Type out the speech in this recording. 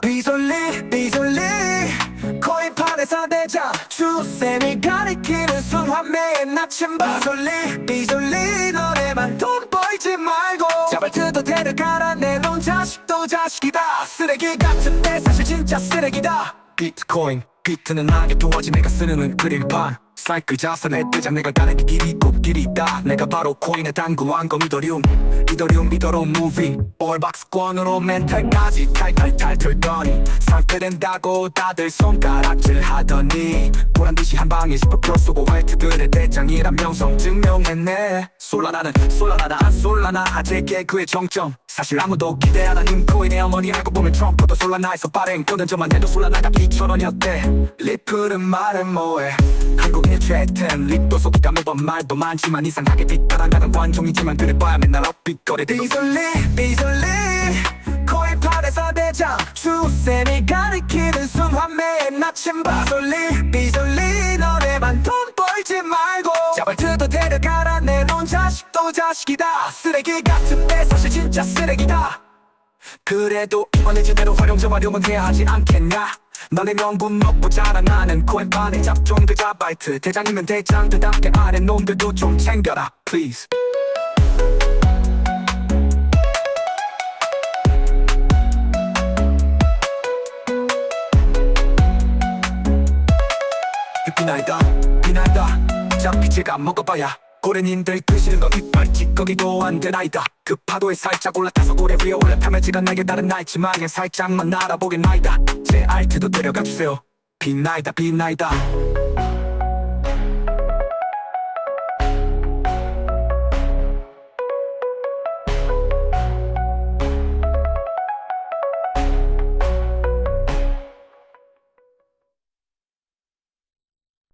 비솔리 비솔리. 코인판에서 대자. 주쌤이 가리키는 순환매의 나침반. 비솔리 비솔리. 너네만 돈 벌지 말고. 제발 뜯어 데려가라. 내놓은 자식도 자식이다. 쓰레기 같은데 사실 진짜 쓰레기다. 비트코인 비트는 나게 도와지 내가 쓰는 그림판 사이클 자산의 대장 내가 가는 게 길이 꼭 길이 있다. 내가 바로 거 미더리움 이더리움 이더리움 무빙 올박스권으로 멘탈까지 탈탈탈 털더니 상패된다고 다들 손가락질 하더니 보란듯이 한 방에 10% 쏘고 화이트들의 대장이란 명성 증명했네. 솔라나는 솔라나다 안 솔라나. 아재 개그의 정점. 사실 아무도 기대 안 하는 코인의 어머니 알고 보면 트럼프도 솔라나에서 발행 끊어져만 해도 솔라나가 2천원이었대. 리플은 말은 뭐해? 한국 최템 립도 속이다 매번 말도 많지만 이상하게 뒷따라가는 관종이지만 그래봐야 맨날 업빛거리. 비솔리 비솔리 코인판에서 대장. 주쌤이 가리키는 순환매의 나침반. 비솔리 비솔리 너네만 돈 벌지 말고. 제발 뜯어 데려가라 내놓은 자식도 자식이다. 쓰레기 같은데 사실 진짜 쓰레기다. 그래도 이번에 제대로 활용 재활용은 해야 하지 않겠냐 너네 명분 먹고 자라나는 코인판의 잡종 그 자바이트 대장이면 대장들답게 아래 놈들도 좀 챙겨라 please. 비나이다 비나이다 제가 먹어봐야 고래님들 드시는 거 이빨 찌꺼기도 안 되나이다. 그 파도에 살짝 올라타서 고래 위에 올라타면 지가 나게 다른 날지만 살짝만 날아보겠나이다. 제 알트도 데려가 주세요. 비나이다 비나이다